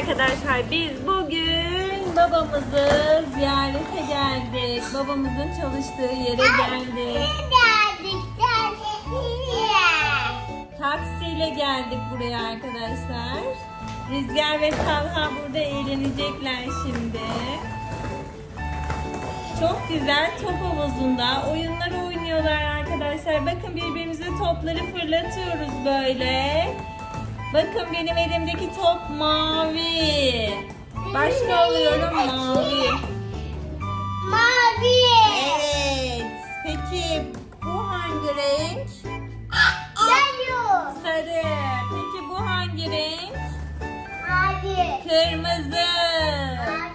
arkadaşlar biz bugün babamızı ziyarete geldik. Babamızın çalıştığı yere geldik. Taksiyle geldik buraya arkadaşlar. Rüzgar ve Talha burada eğlenecekler şimdi. Çok güzel top havuzunda oyunlar oynuyorlar arkadaşlar. Bakın birbirimize topları fırlatıyoruz böyle. Bakın benim elimdeki top mavi. Başka alıyorum mavi. Evet. Peki bu hangi renk? Sarı. Peki bu hangi renk? Kırmızı. Peki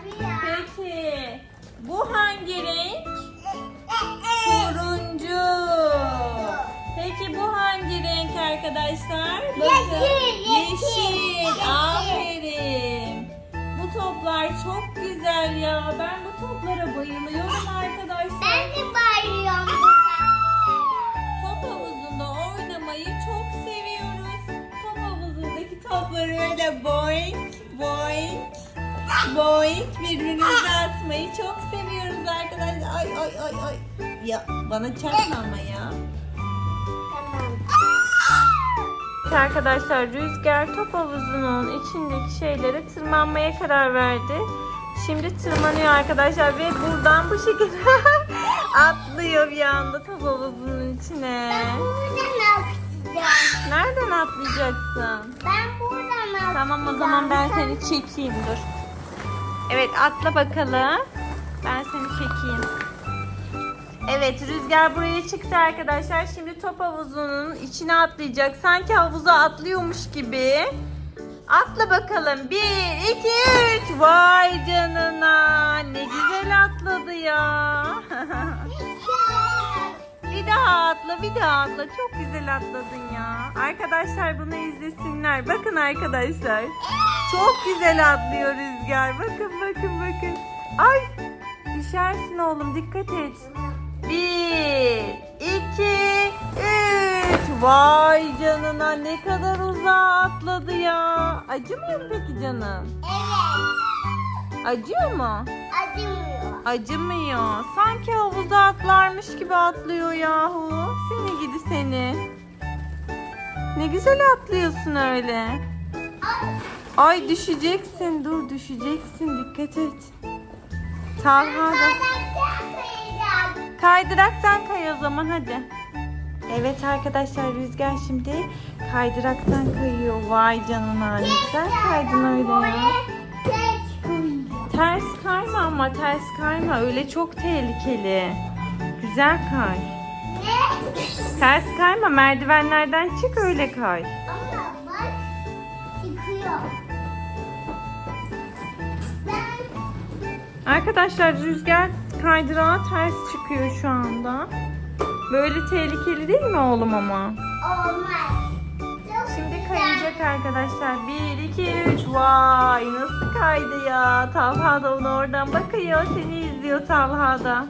topları öyle boink, boink, boink birbirimize atmayı çok seviyoruz arkadaşlar. Ay ay ay ay. Ya bana çarpma ama ya. Arkadaşlar Rüzgar top havuzunun içindeki şeylere tırmanmaya karar verdi. Şimdi tırmanıyor arkadaşlar ve buradan bu şekilde atlıyor bir anda top havuzunun içine. Nereden atlayacaksın? Ben buradan Tamam o zaman ben seni çekeyim dur. Evet atla bakalım. Ben seni çekeyim. Evet Rüzgar buraya çıktı arkadaşlar. Şimdi top havuzunun içine atlayacak. Sanki havuza atlıyormuş gibi. Atla bakalım. Bir, iki, üç. Vay canına. Ne güzel atladı ya. bir daha atla, bir daha atla. Çok güzel atladın ya. Arkadaşlar bunu izlesinler. Bakın arkadaşlar. Çok güzel atlıyor Rüzgar. Bakın, bakın, bakın. Ay, düşersin oğlum. Dikkat et. Bir, iki, üç. Vay canına ne kadar uzağa atladı ya. Acımıyor mu peki canım? Evet. Acıyor mu? Acımıyor. Acımıyor. Sanki havuza atlarmış gibi atlıyor yahu. Seni gidi seni. Ne güzel atlıyorsun öyle. Ay düşeceksin. Dur düşeceksin. Dikkat et. Talha da. Kaydıraktan kay o zaman hadi. Evet arkadaşlar Rüzgar şimdi kaydıraktan kayıyor. Vay canına ne güzel kaydın öyle ya. Ters kayma ama ters kayma. Öyle çok tehlikeli. Güzel kay. Ters kayma. Merdivenlerden çık öyle kay. Arkadaşlar Rüzgar kaydırağa ters çıkıyor şu anda. Böyle tehlikeli değil mi oğlum ama? olmaz. Kayacak arkadaşlar. 1, 2, 3. Vay nasıl kaydı ya. Talha da onu oradan bakıyor. Seni izliyor Talha da.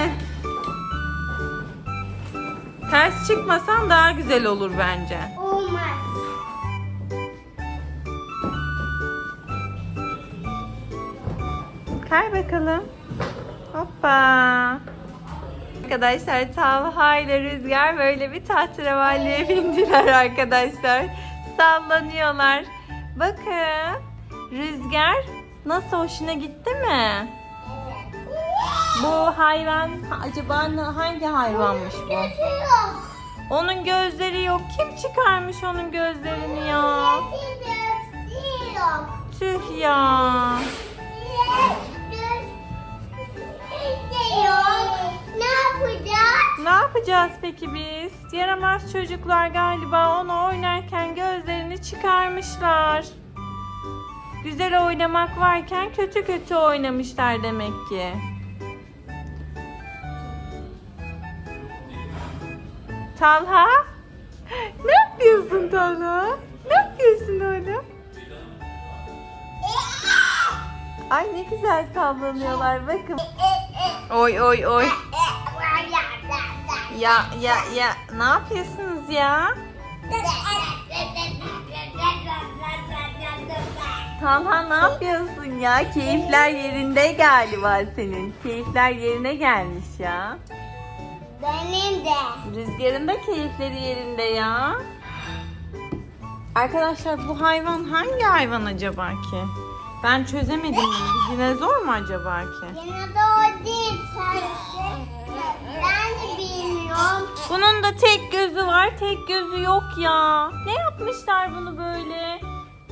Ters çıkmasan daha güzel olur bence. Olmaz. Kay bakalım. Hoppa. Arkadaşlar Talha ile Rüzgar böyle bir tahterevalliye bindiler arkadaşlar. Sallanıyorlar. Bakın. Rüzgar nasıl hoşuna gitti mi? Bu hayvan acaba hangi hayvanmış bu? Onun gözleri yok. Kim çıkarmış onun gözlerini ya? Tüh ya. Yapacağız? Ne yapacağız peki biz? Yaramaz çocuklar galiba onu oynarken gözlerini çıkarmışlar. Güzel oynamak varken kötü kötü oynamışlar demek ki. Talha? Ne yapıyorsun Talha? Ne yapıyorsun oğlum? Ay ne güzel sallanıyorlar bakın. Oy oy oy. Ya ya ya ne yapıyorsunuz ya? Talha ne yapıyorsun ya? Keyifler yerinde galiba senin. Keyifler yerine gelmiş ya. Benim de. Rüzgarın da keyifleri yerinde ya. Arkadaşlar bu hayvan hangi hayvan acaba ki? Ben çözemedim dinozor mu acaba ki? O değil sadece. Ben Bunun da tek gözü var, tek gözü yok ya. Ne yapmışlar bunu böyle?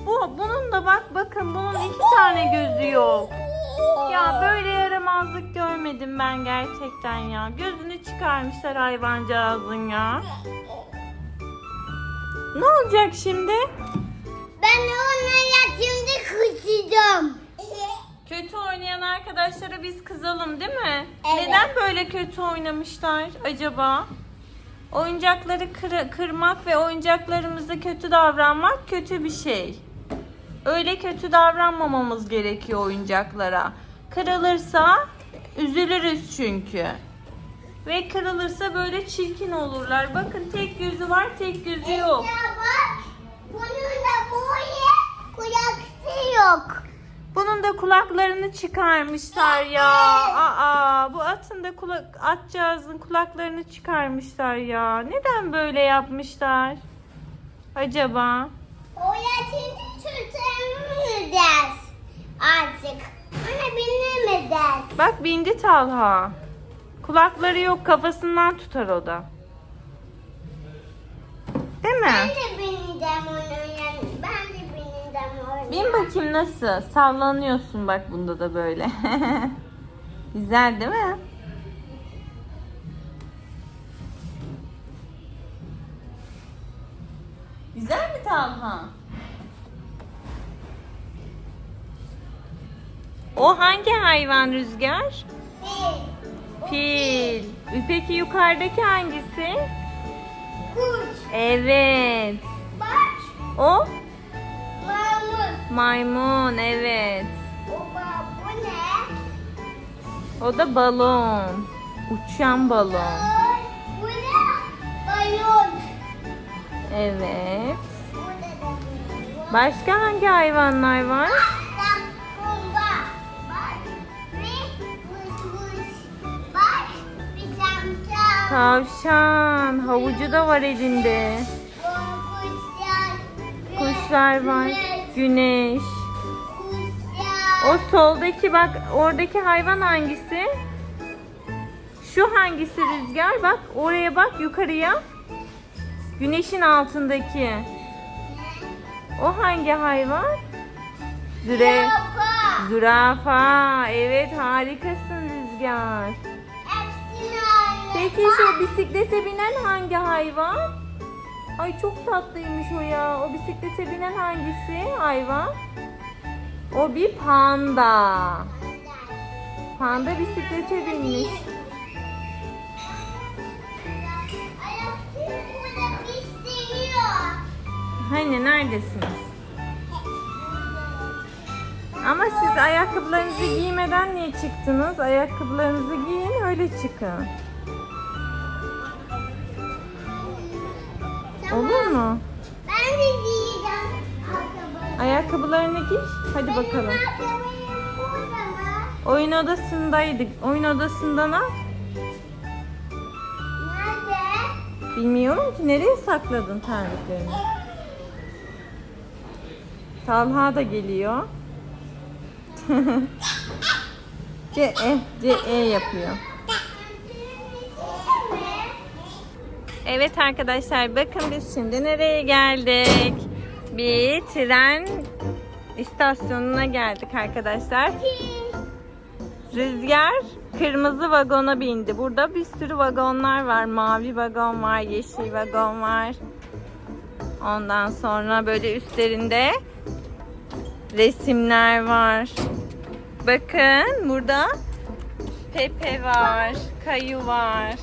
Bu, bunun da bak bakın bunun iki tane gözü yok. Ya böyle yaramazlık görmedim ben gerçekten ya. Gözünü çıkarmışlar hayvancağızın ya. Ne olacak şimdi? Ben ona yatımda kuşacağım. Kötü oynayan arkadaşlara biz kızalım değil mi? Evet. Neden böyle kötü oynamışlar acaba? Oyuncakları kır- kırmak ve oyuncaklarımıza kötü davranmak kötü bir şey. Öyle kötü davranmamamız gerekiyor oyuncaklara. Kırılırsa üzülürüz çünkü. Ve kırılırsa böyle çirkin olurlar. Bakın tek gözü var, tek gözü yok. Bunun da boyu kulaksı yok. Bunun da kulaklarını çıkarmışlar ya. Aa, bu atın da kulak atcağızın kulaklarını çıkarmışlar ya. Neden böyle yapmışlar? Acaba? O yatımda tutamıyoruz artık. Ona binemeyeceğiz. Bak bindi Talha. Kulakları yok kafasından tutar o da. Değil Ben mi? de bineceğim onun Bin bakayım nasıl? Sallanıyorsun bak bunda da böyle. Güzel değil mi? Güzel mi Talha? O hangi hayvan Rüzgar? Bir, Fil. Peki yukarıdaki hangisi? kuş, Evet. bak, O. maymun evet. Baba bu ne? O da balon. Uçan balon. Ay, Bu ne? Balon. Evet. Başka hangi hayvanlar var? Çamçam. Tavşan. Havucu da var elinde. Kuşlar var. Güneş. O soldaki bak oradaki hayvan hangisi? Şu hangisi Rüzgar? Bak oraya bak yukarıya. Güneşin altındaki. O hangi hayvan? Züre. Zürafa. Zürafa. Evet harikasın Rüzgar. Peki şu bisiklete binen hangi hayvan? Ay çok tatlıymış o ya. O bisiklete binen hangisi hayvan? O bir panda. Panda bisiklete binmiş. Hani neredesiniz? Ama siz ayakkabılarınızı giymeden niye çıktınız? Ayakkabılarınızı giyin öyle çıkın. Olur mu? Ben de giyeceğim ayakkabı. Ayakkabılarını giy. Hadi bakalım. Burada mı? Oyun odasındaydık. Oyun odasından al. Nerede? Bilmiyorum ki nereye sakladın terliklerini. Talha da geliyor. C E C E yapıyor. Evet arkadaşlar bakın biz şimdi nereye geldik? Bir tren istasyonuna geldik arkadaşlar. Rüzgar kırmızı vagona bindi. Burada bir sürü vagonlar var. Mavi vagon var, yeşil vagon var. Ondan sonra böyle üstlerinde resimler var. Bakın burada Pepe var, Kayu var.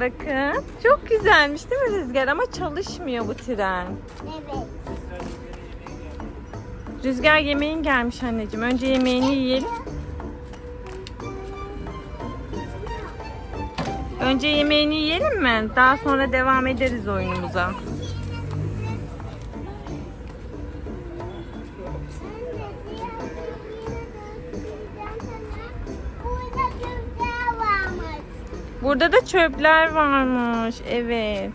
Bakın çok güzelmiş değil mi Rüzgar ama çalışmıyor bu tren. Evet. Rüzgar yemeğin gelmiş anneciğim. Önce yemeğini yiyelim. Önce yemeğini yiyelim mi? Daha sonra devam ederiz oyunumuza. Burada da çöpler varmış. Evet.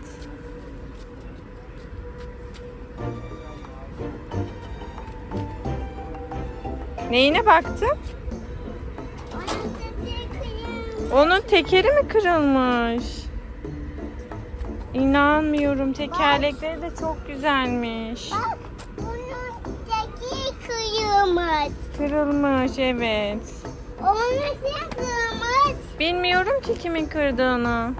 Neyine baktın? Onun tekeri mi kırılmış? İnanmıyorum. Tekerlekleri de çok güzelmiş. Bak bunun teki kıyılmış. Kırılmış evet. Onun kıyılmış. Bilmiyorum ki kimin kırdığını.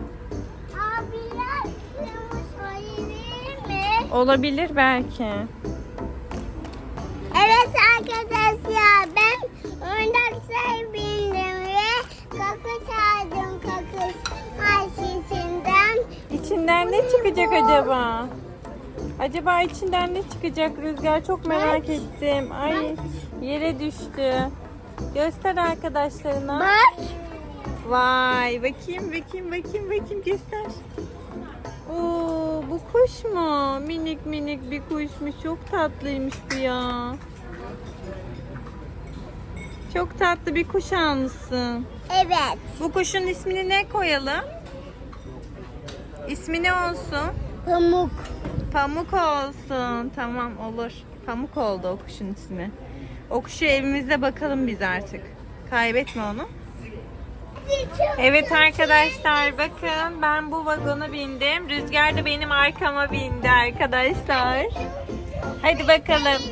Abiler kıyılmış olabilir mi? Olabilir belki. Evet arkadaşlar ben oyuncaklar bindim ve kakış aldım kakış harçisinden. İçinden ne çıkacak acaba? Acaba içinden ne çıkacak Rüzgar? Çok merak ettim. Ay yere düştü. Göster arkadaşlarına. Bak. Vay bakayım bakayım bakayım bakayım göster. Oo bu kuş mu? Minik minik bir kuşmuş. Çok tatlıymış bu ya. Çok tatlı bir kuş almışsın. Evet. Bu kuşun ismini ne koyalım? İsmi ne olsun? Pamuk. Pamuk olsun. Tamam olur. Pamuk oldu o kuşun ismi. O kuşu evimizde bakalım biz artık. Kaybetme onu. Evet arkadaşlar bakın ben bu vagona bindim. Rüzgar da benim arkama bindi arkadaşlar. Hadi bakalım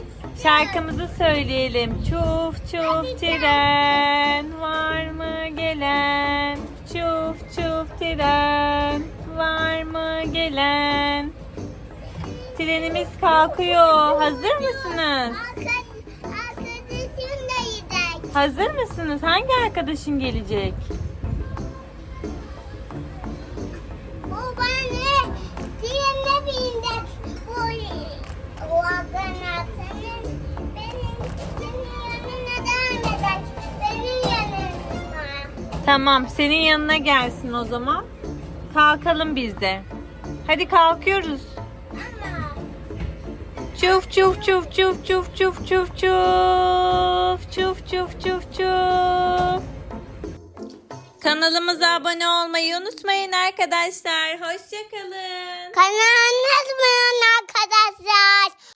şarkımızı söyleyelim. Çuf çuf tren var mı gelen? Çuf çuf tren var mı gelen? Trenimiz kalkıyor. Hazır mısınız? Hazır mısınız? Hangi arkadaşın gelecek? Tamam, senin yanına gelsin o zaman. Kalkalım biz de. Hadi kalkıyoruz. Çuf çuf çuf çuf çuf çuf çuf çuf çuf çuf çuf çuf. Kanalımıza abone olmayı unutmayın arkadaşlar. Hoşçakalın. kanalınız mı arkadaşlar?